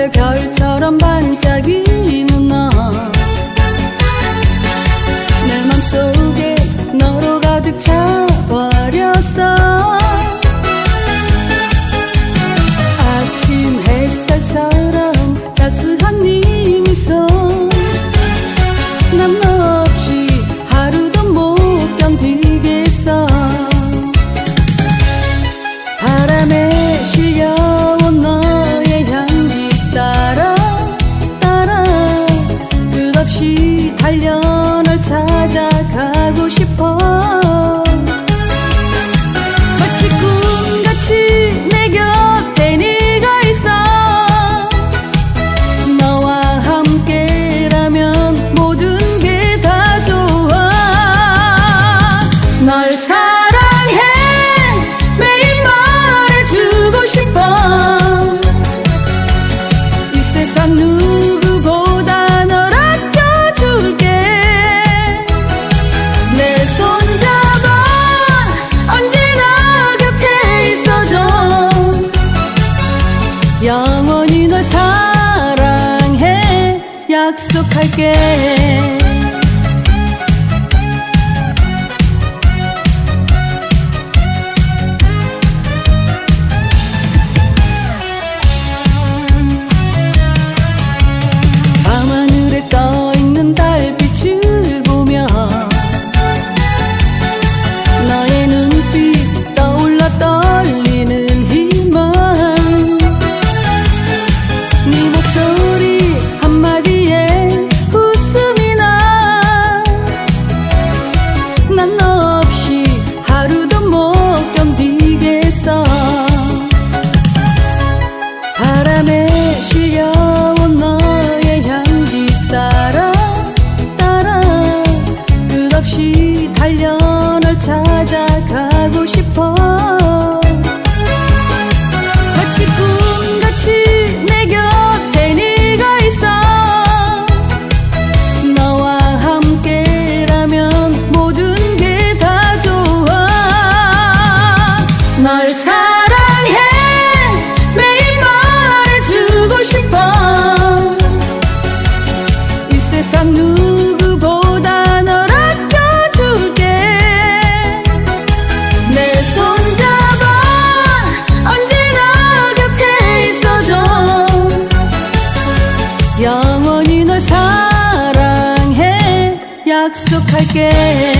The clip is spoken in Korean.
하늘의 별처럼 반짝이 찾아가고 싶어. 마치 꿈같이 내 곁에 네가 있어. 너와 함께라면 모든 게 다 좋아. 널 사랑해. 매일 말해주고 싶어. 이 세상 누 영원히 널 사랑해. 약속할게 네 목소리 한마디에 웃음이 나. 난 너 없이 하루도 못 견디겠어. 바람에 실려온 너의 향기 따라 따라 끝없이 달려 영